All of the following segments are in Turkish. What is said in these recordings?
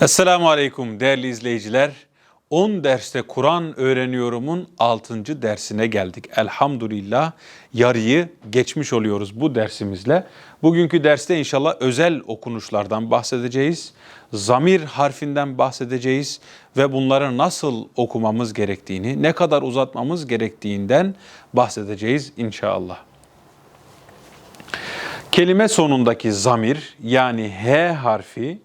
Esselamu Aleyküm değerli izleyiciler. 10 derste Kur'an öğreniyorumun 6. dersine geldik. Elhamdülillah yarıyı geçmiş oluyoruz bu dersimizle. Bugünkü derste inşallah özel okunuşlardan bahsedeceğiz. Zamir harfinden bahsedeceğiz ve bunları nasıl okumamız gerektiğini, ne kadar uzatmamız gerektiğinden bahsedeceğiz inşallah. Kelime sonundaki zamir yani H harfi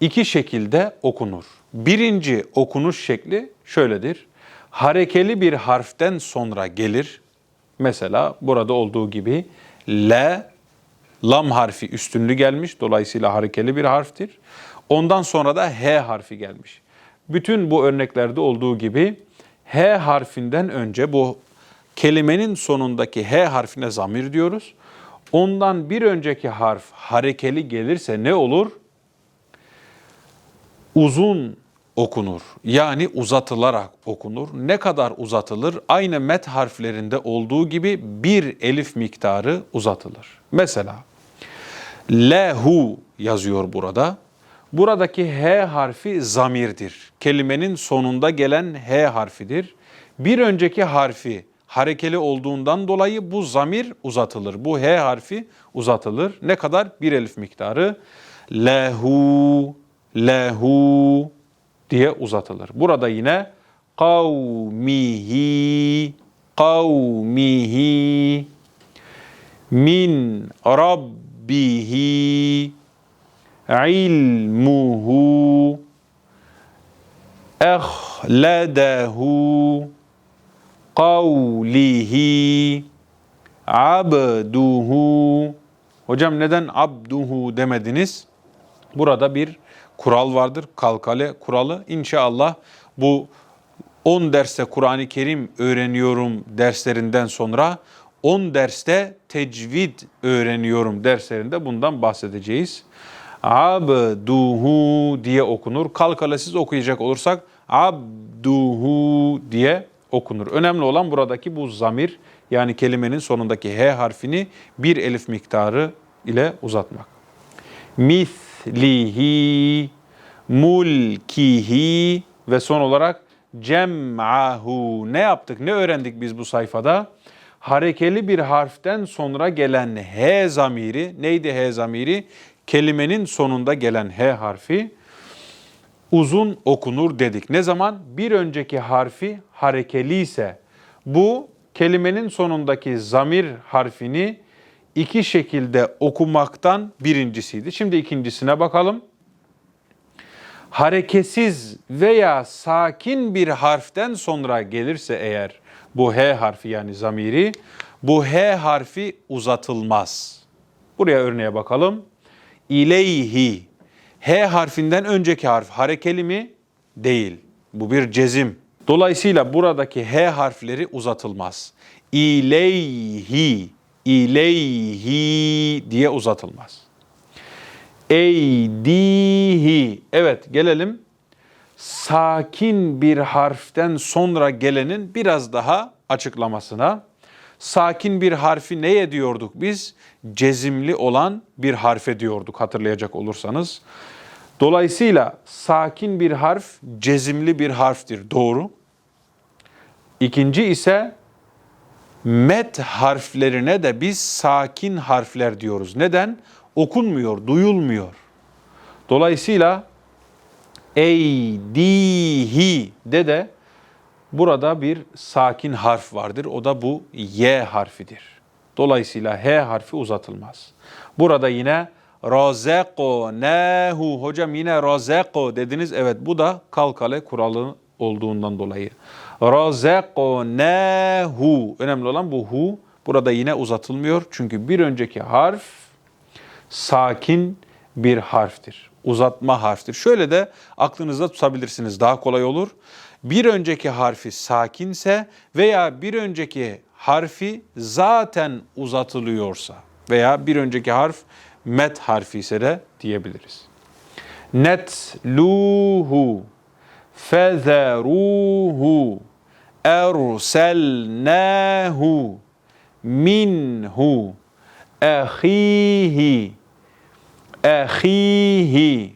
iki şekilde okunur. Birinci okunuş şekli şöyledir. Harekeli bir harften sonra gelir. Mesela burada olduğu gibi L, lam harfi üstünlü gelmiş. Dolayısıyla harekeli bir harftir. Ondan sonra da H harfi gelmiş. Bütün bu örneklerde olduğu gibi H harfinden önce bu kelimenin sonundaki H harfine zamir diyoruz. Ondan bir önceki harf harekeli gelirse ne olur? Uzun okunur. Yani uzatılarak okunur. Ne kadar uzatılır? Aynı met harflerinde olduğu gibi bir elif miktarı uzatılır. Mesela lehu yazıyor burada. Buradaki H harfi zamirdir. Kelimenin sonunda gelen H harfidir. Bir önceki harfi harekeli olduğundan dolayı bu zamir uzatılır. Bu H harfi uzatılır. Ne kadar? Bir elif miktarı. Lehu, lehu diye uzatılır. Burada yine kavmihi, kavmihi, min rabbihi, ilmuhu, ehledehu, kavlihi, abduhu. Hocam neden abduhu demediniz? Burada bir kural vardır. Kalkale kuralı. İnşallah bu 10 derste Kur'an-ı Kerim öğreniyorum derslerinden sonra 10 derste tecvid öğreniyorum derslerinde bundan bahsedeceğiz. Abduhu diye okunur. Kalkalesiz okuyacak olursak abduhu diye okunur. Önemli olan buradaki bu zamir yani kelimenin sonundaki H harfini bir elif miktarı ile uzatmak. Mislihi, mulkihi ve son olarak cem'ahu. Ne yaptık, ne öğrendik biz bu sayfada? Harekeli bir harften sonra gelen H zamiri, neydi H zamiri? Kelimenin sonunda gelen H harfi uzun okunur dedik. Ne zaman? Bir önceki harfi harekeli ise bu kelimenin sonundaki zamir harfini iki şekilde okumaktan birincisiydi. Şimdi ikincisine bakalım. Hareketsiz veya sakin bir harften sonra gelirse eğer bu H harfi yani zamiri, bu H harfi uzatılmaz. Buraya örneğe bakalım. İleyhi. H harfinden önceki harf harekeli mi? Değil. Bu bir cezim. Dolayısıyla buradaki H harfleri uzatılmaz. İleyhi, ileyhi diye uzatılmaz. Eydihi. Evet gelelim. Sakin bir harften sonra gelenin biraz daha açıklamasına. Sakin bir harfi neye diyorduk biz? Cezimli olan bir harfe diyorduk hatırlayacak olursanız. Dolayısıyla sakin bir harf cezimli bir harftir. Doğru. İkinci ise met harflerine de biz sakin harfler diyoruz. Neden? Okunmuyor, duyulmuyor. Dolayısıyla eydihi de de burada bir sakin harf vardır. O da bu Y harfidir. Dolayısıyla H harfi uzatılmaz. Burada yine razeko nehu hocam yine razeko dediniz. Evet bu da kalkale kuralı olduğundan dolayı. Razeko nehu önemli olan bu hu. Burada yine uzatılmıyor. Çünkü bir önceki harf sakin bir harftir. Uzatma harftir. Şöyle de aklınızda tutabilirsiniz. Daha kolay olur. Bir önceki harfi sakinse veya bir önceki harfi zaten uzatılıyorsa veya bir önceki harf met harfi ise de diyebiliriz. Netluhu fezeruhu erselnahu minhu ahihi ahihi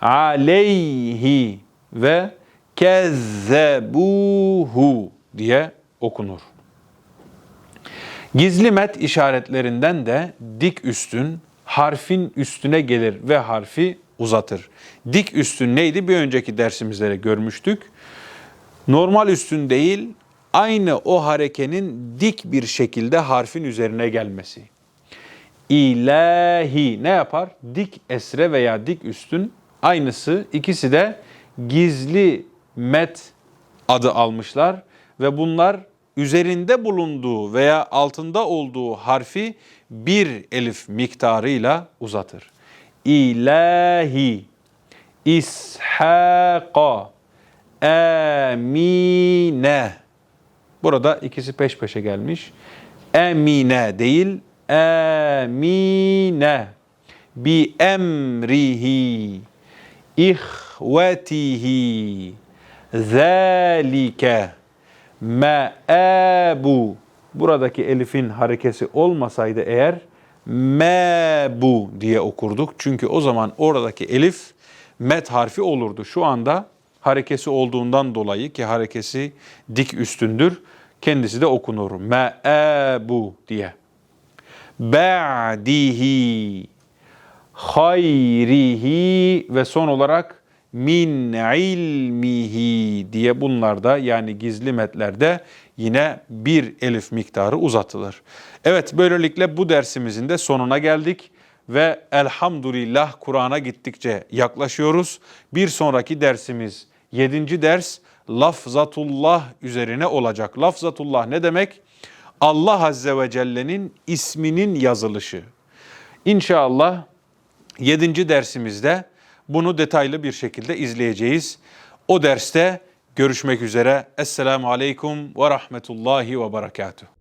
aleyhi ve kezzebuhu diye okunur. Gizli met işaretlerinden de dik üstün harfin üstüne gelir ve harfi uzatır. Dik üstün neydi? Bir önceki dersimizde de görmüştük. Normal üstün değil, aynı o harekenin dik bir şekilde harfin üzerine gelmesi. İlahi ne yapar? Dik esre veya dik üstün aynısı. İkisi de gizli met adı almışlar ve bunlar üzerinde bulunduğu veya altında olduğu harfi bir elif miktarıyla uzatır. İlahi, İshaka, Emine. Burada ikisi peş peşe gelmiş. Emine değil, Emine. Bi emrihi, ihvetihi, zalike, me'abu. Buradaki elifin harekesi olmasaydı eğer mebu diye okurduk. Çünkü o zaman oradaki elif met harfi olurdu. Şu anda harekesi olduğundan dolayı ki harekesi dik üstündür. Kendisi de okunur. Me'abu diye. Ba'dihi hayrihi ve son olarak min ilmihi diye bunlarda yani gizli metlerde yine bir elif miktarı uzatılır. Evet böylelikle bu dersimizin de sonuna geldik ve elhamdülillah Kur'an'a gittikçe yaklaşıyoruz. Bir sonraki dersimiz 7. ders lafzatullah üzerine olacak. Lafzatullah ne demek? Allah Azze ve Celle'nin isminin yazılışı. İnşallah 7. dersimizde bunu detaylı bir şekilde izleyeceğiz. O derste görüşmek üzere. Esselamu Aleyküm ve Rahmetullahi ve Berekatuhu.